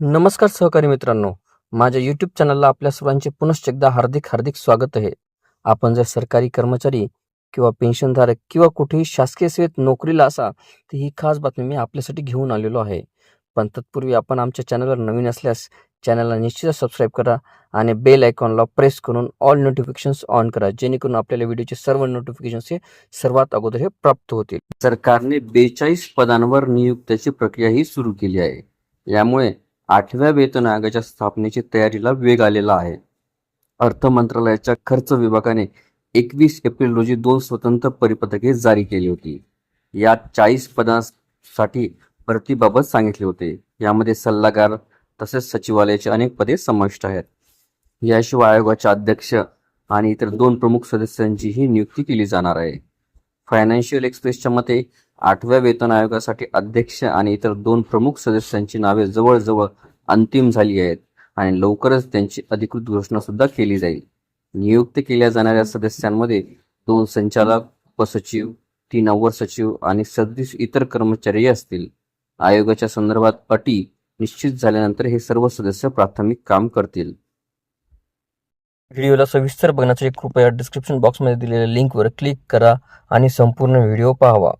नमस्कार सहकारी मित्रांनो. माझ्या यूट्यूब चॅनलला आपल्या सर्वांचे पुनश्च एकदा हार्दिक हार्दिक स्वागत आहे. आपण जर सरकारी कर्मचारी किंवा पेन्शनधारक किंवा कुठेही शासकीय सेवेत नोकरीला असा तर ही खास बातमी मी आपल्यासाठी घेऊन आलेलो आहे. पण तत्पूर्वी आपण आमच्या चॅनलवर नवीन असल्यास चॅनलला निश्चितच सबस्क्राईब करा आणि बेल आयकॉनला प्रेस करून ऑल नोटिफिकेशन्स ऑन करा जेणेकरून आपल्याला व्हिडिओचे सर्व नोटिफिकेशन्स हे सर्वात अगोदर हे प्राप्त होतील. सरकारने बेचाळीस पदांवर नियुक्त्याची प्रक्रिया ही सुरू केली आहे. यामुळे आठव्या वेतन आयोगाच्या स्थापनेची तयारीला वेग आलेला आहे. अर्थ मंत्रालयाच्या खर्च विभागाने एकवीस एप्रिल रोजी दोन स्वतंत्र परिपत्रके जारी केली होती. यात चाळीस पदांसाठी भरतीबाबत सांगितले होते. यामध्ये सल्लागार तसेच सचिवालयाचे अनेक पदे समाविष्ट आहेत. याशिवाय आयोगाचे अध्यक्ष आणि इतर दोन प्रमुख सदस्यांचीही नियुक्ती केली जाणार आहे. फायनान्शियल एक्सप्रेसच्या मते आठव्या वेतन आयोगासाठी अध्यक्ष आणि इतर दोन प्रमुख सदस्यांची नावे जवळजवळ अंतिम झाली आहेत आणि लवकरच त्यांची अधिकृत घोषणा सुद्धा केली जाईल. नियुक्त केल्या जाणाऱ्या सदस्यांमध्ये दोन संचालक उपसचिव तीन अवर सचिव आणि सदतीस इतर कर्मचारी असतील. आयोगाच्या संदर्भात अटी निश्चित झाल्यानंतर हे सर्व सदस्य प्राथमिक काम करतील. व्हिडिओला सविस्तर बघण्यासाठी कृपया डिस्क्रिप्शन बॉक्समध्ये दिलेल्या लिंकवर क्लिक करा आणि संपूर्ण व्हिडिओ पाहावा.